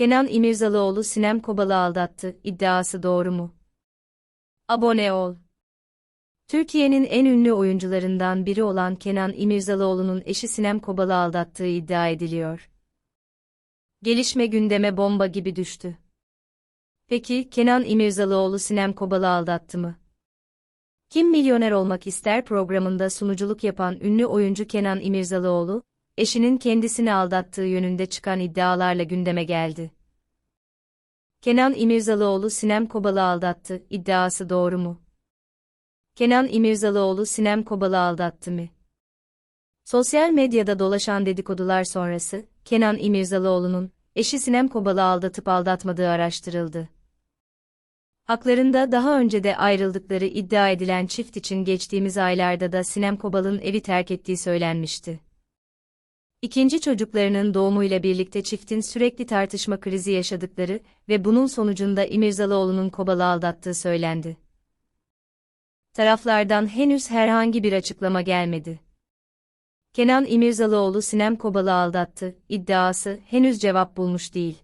Kenan İmirzalıoğlu Sinem Kobal'ı aldattı iddiası doğru mu? Abone ol. Türkiye'nin en ünlü oyuncularından biri olan Kenan İmirzalıoğlu'nun eşi Sinem Kobal'ı aldattığı iddia ediliyor. Gelişme gündeme bomba gibi düştü. Peki Kenan İmirzalıoğlu Sinem Kobal'ı aldattı mı? Kim Milyoner Olmak İster programında sunuculuk yapan ünlü oyuncu Kenan İmirzalıoğlu, eşinin kendisini aldattığı yönünde çıkan iddialarla gündeme geldi. Kenan İmirzalıoğlu Sinem Kobal'ı aldattı iddiası doğru mu? Kenan İmirzalıoğlu Sinem Kobal'ı aldattı mı? Sosyal medyada dolaşan dedikodular sonrası, Kenan İmirzalıoğlu'nun, eşi Sinem Kobal'ı aldatıp aldatmadığı araştırıldı. Haklarında daha önce de ayrıldıkları iddia edilen çift için geçtiğimiz aylarda da Sinem Kobal'ın evi terk ettiği söylenmişti. İkinci çocuklarının doğumuyla birlikte çiftin sürekli tartışma krizi yaşadıkları ve bunun sonucunda İmirzalıoğlu'nun Kobal'ı aldattığı söylendi. Taraflardan henüz herhangi bir açıklama gelmedi. Kenan İmirzalıoğlu Sinem Kobal'ı aldattı iddiası henüz cevap bulmuş değil.